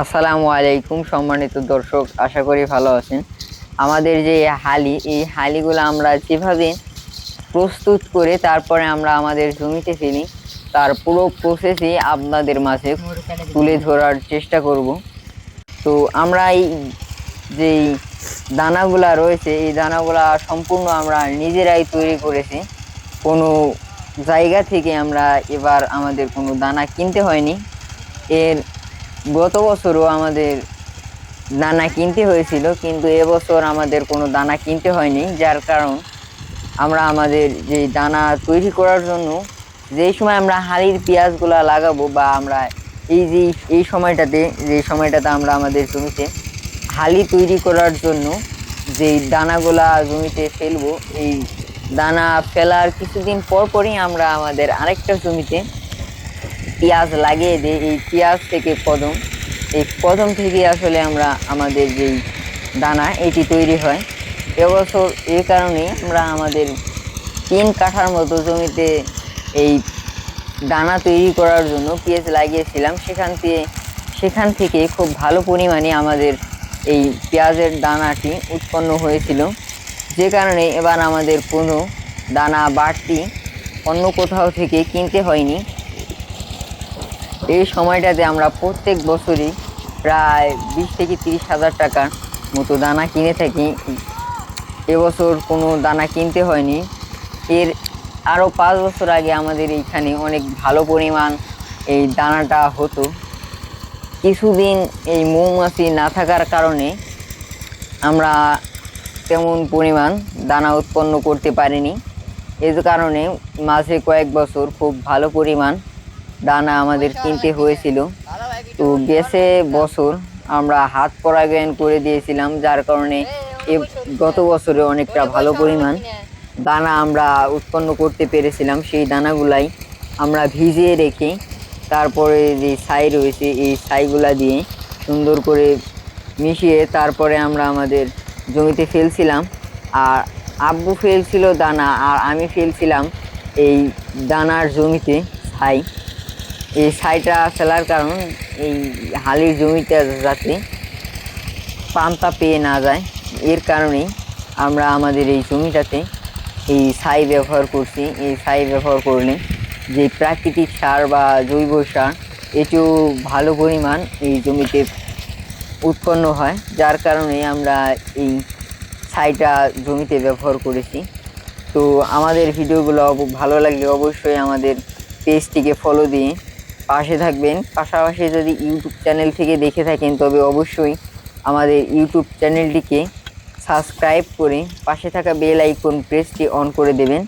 আসসালামু আলাইকুম সম্মানিত দর্শক, আশা করি ভালো আছেন। আমাদের যে হালি, এই হালিগুলো আমরা যেভাবে প্রস্তুত করে তারপরে আমরা আমাদের জমিতে ফেলি, তার পুরো প্রসেসই আপনাদের মাঝে তুলে ধরার চেষ্টা করব। তো আমরা এই যেই দানাগুলা রয়েছে, এই দানাগুলা সম্পূর্ণ আমরা নিজেরাই তৈরি করেছি। কোনো জায়গা থেকে আমরা এবার আমাদের কোনো দানা কিনতে হয়নি। এর গত বছরও আমাদের দানা কিনতে হয়েছিল, কিন্তু এবছর আমাদের কোনো দানা কিনতে হয়নি, যার কারণ আমরা আমাদের যে দানা তৈরি করার জন্য যেই সময় আমরা হাড়ির পেঁয়াজগুলা লাগাবো বা আমরা এই যে, এই সময়টাতে, যে সময়টাতে আমরা আমাদের জমিতে হালি তৈরি করার জন্য যেই দানাগুলা জমিতে ফেলব, এই দানা ফেলার কিছুদিন পর পরই আমরা আমাদের আরেকটা জমিতে পেঁয়াজ লাগিয়ে দিই, এই পেঁয়াজ থেকে কদম এই কদম থেকে আসলে আমরা আমাদের যেই দানা, এটি তৈরি হয়। এবছর এই কারণে আমরা আমাদের তিন কাঠার মতো জমিতে এই দানা তৈরি করার জন্য পেঁয়াজ লাগিয়েছিলাম। সেখান থেকে সেখান থেকে খুব ভালো পরিমাণে আমাদের এই পেঁয়াজের দানাটি উৎপন্ন হয়েছিল। যে কারণে এবার আমাদের কোনো দানা বাড়তি অন্য কোথাও থেকে কিনতে হয়নি। এই সময়টাতে আমরা প্রত্যেক বছরই প্রায় বিশ থেকে তিরিশ হাজার টাকার মতো দানা কিনে থাকি। এবছর কোনো দানা কিনতে হয়নি। এর আরও পাঁচ বছর আগে আমাদের এইখানে অনেক ভালো পরিমাণ এই দানাটা হতো। কিছুদিন এই মৌমাছি না থাকার কারণে আমরা তেমন পরিমাণ দানা উৎপন্ন করতে পারিনি। এর কারণে মাঝে কয়েক বছর খুব ভালো পরিমাণ দানা আমাদের কিনতে হয়েছিল। তো গেছে বছর, আমরা হাত পরাগায়ন করে দিয়েছিলাম, যার কারণে এ গত বছরে অনেকটা ভালো পরিমাণ দানা আমরা উৎপন্ন করতে পেরেছিলাম। সেই দানাগুলাই আমরা ভিজিয়ে রেখে তারপরে যে ছাই রয়েছে, এই ছাইগুলা দিয়ে সুন্দর করে মিশিয়ে তারপরে আমরা আমাদের জমিতে ফেলছিলাম। আর আব্বু ফেলছিল দানা, আর আমি ফেলছিলাম এই দানার জমিতে ছাই। এই ছাইটা ফেলার কারণ এই হালির জমিতে যাতে পাম্পা পেয়ে না যায়, এর কারণেই আমরা আমাদের এই জমিটাতে এই ছাই ব্যবহার করছি। এই ছাই ব্যবহার করলে যে প্রাকৃতিক সার বা জৈব সার, এটিও ভালো পরিমাণ এই জমিতে উৎপন্ন হয়। যার কারণে আমরা এই ছাইটা জমিতে ব্যবহার করেছি। তো আমাদের ভিডিওগুলো ভালো লাগলে অবশ্যই আমাদের পেজটিকে ফলো দিয়ে পাশে থাকবেন। পাশাপাশি যদি ইউটিউব চ্যানেল থেকে দেখে থাকেন, তবে অবশ্যই আমাদের ইউটিউব চ্যানেলটিকে সাবস্ক্রাইব করে পাশে থাকা বেল আইকন প্রেসটি অন করে দেবেন।